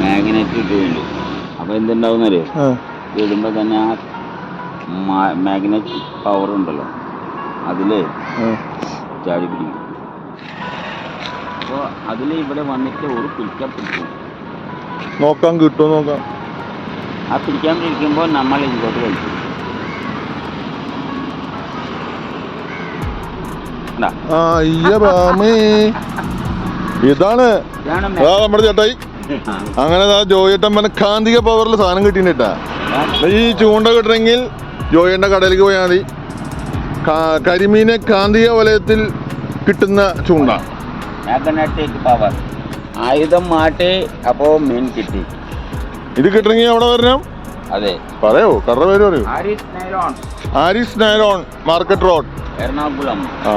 Magnet ഇട്ടുണ്ട് അപ്പോൾ എന്തുണ്ടാവുന്നറിയോ? ആ, ഇടുമ്പോൾ തന്നെ ആ മാഗ്നറ്റ് പവർ ഉണ്ടല്ലോ. അതിൽ. ചാടി പിടിക്കും. അപ്പോൾ അതിൽ ഇവിടെ വന്നിട്ട് ഒരു പിടിക്കാൻ പിടിക്കും. നോക്കാൻ കിട്ടുമോ നോക്കാം. ആ പിടിക്കാൻ പിടിക്കുമ്പോൾ നമ്മൾ ഇങ്ങോട്ട് കഴിക്കും അയ്യ ഇതാണ് അതാ നമ്മുടെ ചേട്ടായി. അങ്ങനെ ജോയിട്ട ജോയിട്ടമ്മന് കാന്തിക പവറിൽ സാധനം കിട്ടിയിട്ടാ. ഈ ചൂണ്ട കിട്ടണമെങ്കിൽ ജോയിന്റെ കടയിലേക്ക് പോയാൽ മതി. കരിമീനെ കാന്തിക വലയത്തിൽ കിട്ടുന്ന ചൂണ്ട. പവർ ആയുധം മാറ്റി അപ്പോ മീൻ കിട്ടി. ഇത് കിട്ടണമെങ്കിൽ അവിടെ വരണം? അതെ. പറയോ? കടയുടെ പേര് പറയൂ? Aris nylon market road Ernakulam. ആ.